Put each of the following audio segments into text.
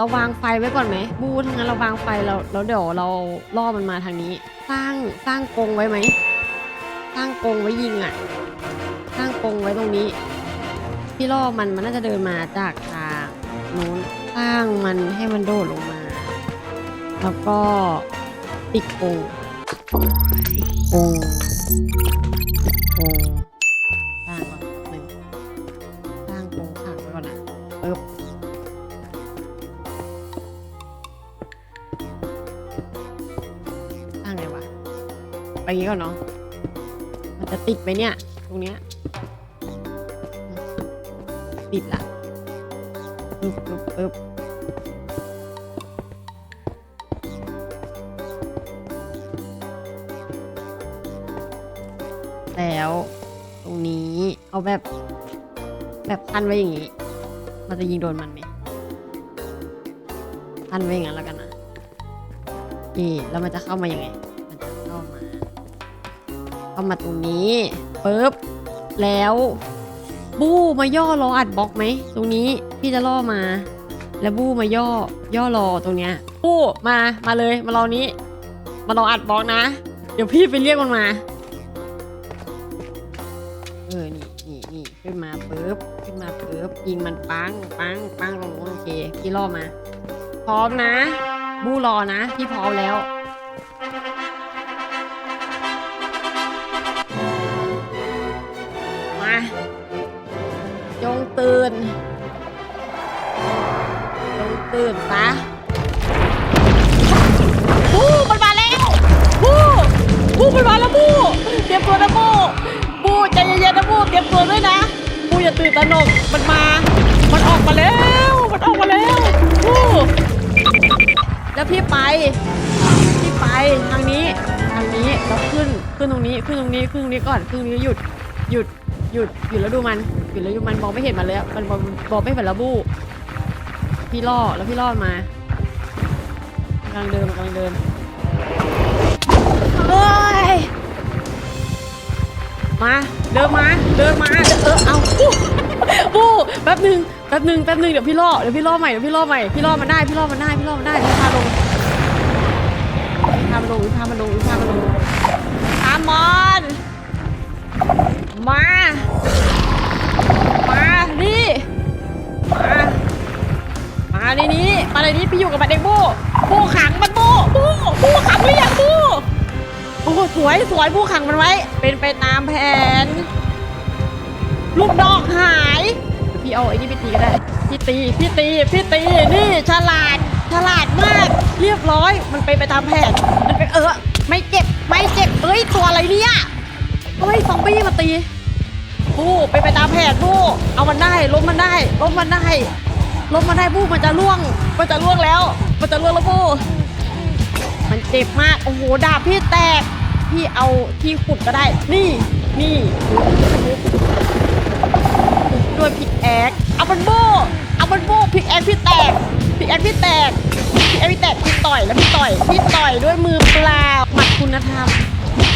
เราวางไฟไว้ก่อนไหมบูทั้างนั้นเราวางไฟแล้วแล้วเดี๋ยวเราล่อมันมาทางนี้ สร้างสร้างกรงไว้ไหมสร้างกรงไว้ยิงอะ สร้างกรงไว้ตรงนี้ ที่ล่อมันมันน่าจะเดินมาจากทางนู้นสร้างมันให้มันโดดลงมา แล้วก็ติดกรงกรงติดกรง สร้างไงวะ ไปงี้ก่อนเนาะ มันจะติดไหมเนี่ย ตรงเนี้ย ติดละปึ๊บปึ๊บปึ๊บแล้ว ตรงนี้เอาแบบ แบบพันไว้อย่างงี้มันจะยิงโดนมันไหมพันไว้อย่างนั้นแล้วกันนะ นี่แล้วมันจะเข้ามายังไง มันจะเข้ามา เข้ามาตรงนี้ปุ๊บแล้วบู้มาย่อรออัดบล็อกไหมตรงนี้พี่จะล่อมา แล้วบู้มาย่อย่อรอตรงเนี้ยบู้มามาเลยมารอนี้ มารออัดบล็อกนะ เดี๋ยวพี่ไปเรียกมันมาเออนี่นี่นี่ขึ้นมาปุ๊บขึ้นมาปุ๊บยิงมันปังปังปังลงโอเคพี่ล่อมา พร้อมนะ บูรอนะพี่พร้อมแล้วมาจงตื่นจงตื่นซะบูมันมาแล้วบูบูมันมาแล้วบูเตรียมตัวนะบูบูใจเย็นๆนะบูเตรียมตัวด้วยนะบูอย่าตื่นตระหนกมันมา มันออกมาแล้ว แล้วขึ้นขึ้นตรงนี้ขึ้นตรงนี้ขึ้นตรงนี้ก่อนขึ้นตรงนี้หยุดหยุดหยุดหยุดแล้วดูมันหยุดแล้วดูมันมองไม่เห็นมันเลยอะมันมองมองไม่เห็นแล้วบู้พี่ล่อแล้วพี่ล่อมากำลังเดินกำลังเดินเฮ้ยมาเดินมาเดินมาเออเอาบู้บู้แป๊บหนึ่งแป๊บหนึ่งแป๊บหนึ่งเดี๋ยวพี่ล่อเดี๋ยวพี่ล่อใหม่เดี๋ยวพี่ล่อใหม่พี่ล่อมันได้พี่ล่อมันได้พี่ล่อมันได้พี่พาลงพามันลงพี่พามันลงพี่พามันลง มอน มา มานี่มา มาในนี้มาในนี้พี่อยู่กับมันเองโบ้โบ้ขังมันบ้โบ้โบ้ขังหรือยังบ้โอ้สวยสวยโบ้ขังมันไว้ เป็นไปตามแผน ลูกดอกหาย พี่เอาไอ้นี่ไปตีก็ได้ พี่ตี พี่ตี พี่ตี นี่ฉลาด ฉลาดมาก เรียบร้อย มันไปไปตามแผนมันเป็นเออ ไม่เจ็บ ไม่เจ็บเอ้ยตัวอะไรเนี่ยเฮ้ยซอมบี้มาตีบู้ไปนไปตามแผนบู้เอามันได้ล้มมันได้ล้มมันได้ล้มมันได้บู้มันจะล่วง มันจะล่วงแล้ว มันจะล่วงแล้วบู้มันเจ็บมากโอ้โหดาบพี่แตกพี่เอาที่ขุดก็ได้ นี่นี่ด้วยพิกแอกเอามันโบ้เอามันโบ้พิกแอกพี่แตกพิกแอกพี่แตกพิกแอกพี่แตกพี่ต่อยแล้วพี่ต่อยพี่ต่อยด้วยมือเปล่า คุณธรรม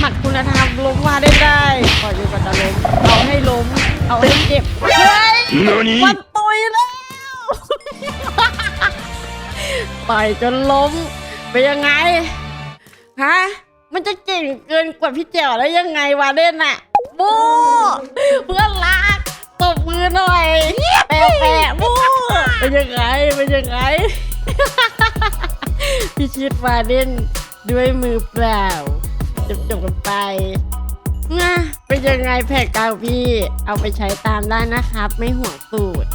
หมัดคุณธรรมล้มว่าได้ได้ก่อนอยู่กับจะล้มเอาให้ล้ม เอาให้เจ็บ เฮ้ย何มันตุยแล้วต่อยจนล้มเป็นยังไง ฮะ มันจะเก่งเกินกว่าพี่เจ๋วแล้วยังไงวะเด่นอะบูเพื่อนรักตบมือหน่อยแปะแปะบูเป็นยังไงเป็นยังไง พี่ชิดวาเด่น ด้วยมือเปล่าจบจบๆกันไปนะเป็นยังไงแผกกาวพี่ เอาไปใช้ตามได้นะครับ ไม่ห่วงสูตร